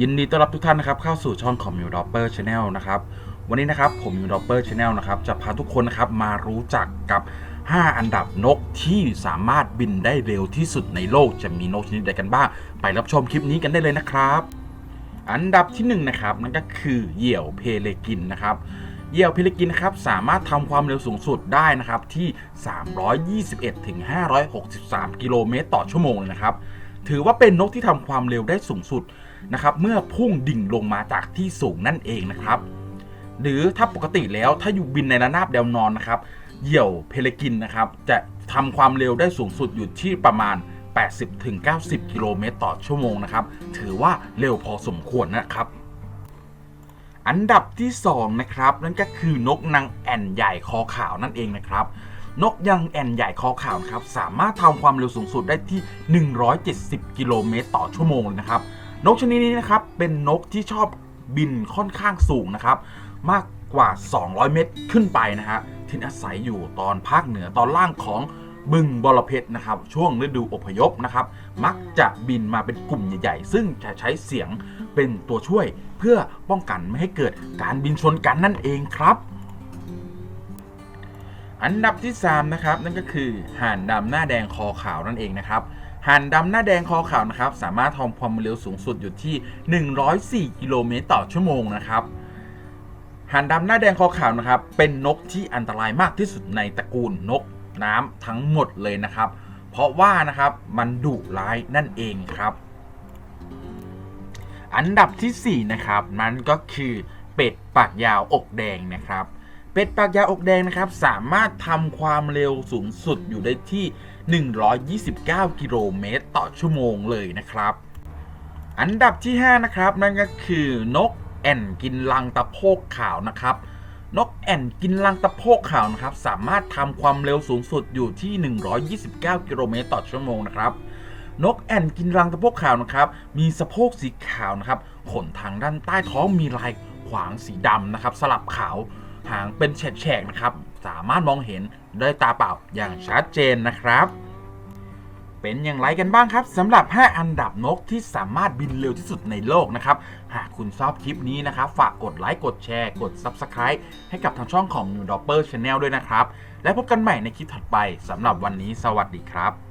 ยินดีต้อนรับทุกท่านนะครับเข้าสู่ช่องของมิวดอปเปอร์ชาแนลนะครับวันนี้นะครับผมมิวดอปเปอร์ชาแนลนะครับจะพาทุกคนนะครับมารู้จักกับ 5 อันดับนกที่สามารถบินได้เร็วที่สุดในโลกจะมีนกชนิดใดกันบ้าง ไปรับชมคลิปนี้กันได้เลยนะครับ อันดับที่1นนะครับนั่นก็คือเหยี่ยวเพเลกินนะครับเหยี่ยวเพเลกินครับสามารถทำความเร็วสูงสุดได้นะครับที่ 321ถึง563 กิโลเมตรต่อชั่วโมงเลยนะครับถือว่าเป็นนกที่ทำความเร็วได้สูงสุด นะครับเมื่อพุ่งดิ่งลงมาจากที่สูงนั่นเองนะครับ หรือถ้าปกติแล้วถ้าอยู่บินในระนาบแนวนอนนะครับเหยี่ยวเพลกินนะครับจะทำความเร็วได้สูงสุดอยู่ที่ประมาณ 80-90 กิโลเมตรต่อชั่วโมงนะครับถือว่าเร็วพอสมควรนะครับอันดับที่ 2 นะครับ นั่นก็คือนกนางแอ่นใหญ่คอขาวนั่นเองนะครับ นกยังแอ่นใหญ่คอขาวครับสามารถทำความเร็วสูงสุดได้ที่ 170 กิโลเมตรต่อชั่วโมงเลยนะครับ นกชนิดนี้นะครับเป็นนกที่ชอบบินค่อนข้างสูงนะครับ มากกว่า 200 เมตรขึ้นไปนะฮะที่อาศัยอยู่ตอนภาคเหนือตอนล่างของบึงบรเพชรนะครับ ช่วงฤดูอพยพนะครับ มักจะบินมาเป็นกลุ่มใหญ่ๆ ซึ่งจะใช้เสียงเป็นตัวช่วยเพื่อป้องกันไม่ให้เกิดการบินชนกันนั่นเองครับ อันดับที่ 3 นะครับ นั่นก็คือห่านดำหน้าแดงคอขาวนั่นเองนะครับ ห่านดำหน้าแดงคอขาวนะครับ สามารถทำความเร็วสูงสุดอยู่ที่ 104 กิโลเมตรต่อชั่วโมงนะครับห่านดำหน้าแดงคอขาวนะครับ เป็นนกที่อันตรายมากที่สุดในตระกูลนกน้ำทั้งหมดเลยนะครับ เพราะว่านะครับมันดุร้ายนั่นเองครับ อันดับทีสี่4 นะครับ นั่นก็คือเป็ดปากยาวอกแดงนะครับ เป็ดปากยาวอกแดงนะครับ สามารถทำความเร็วสูงสุดอยู่ได้ที่ 129 กิโลเมตรต่อชั่วโมงเลยนะครับ อันดับที่ 5 นะครับ นั่นก็คือนกแอ่นกินลังตะโพกขาวนะครับ นกแอ่นกินลังตะโพกขาวนะครับ สามารถทำความเร็วสูงสุดอยู่ที่ 129 กิโลเมตรต่อชั่วโมงนะครับนกแอ่นกินรังตะโพกขาวนะครับ มีสะโพกสีขาวนะครับ ขนทางด้านใต้ท้องมีลายขวางสีดำนะครับ สลับขาว หางเป็นแฉกๆนะครับ สามารถมองเห็นด้วยตาเปล่าอย่างชัดเจนนะครับ เป็นอย่างไรกันบ้างครับสำหรับ 5 อันดับนกที่สามารถบินเร็วที่สุดในโลกนะครับ หากคุณชอบคลิปนี้นะครับ ฝากกดไลค์กดแชร์ กด Subscribe ให้กับทางช่องของ New Dopper Channel ด้วยนะครับ และพบกันใหม่ในคลิปถัดไปสำหรับวันนี้สวัสดีครับ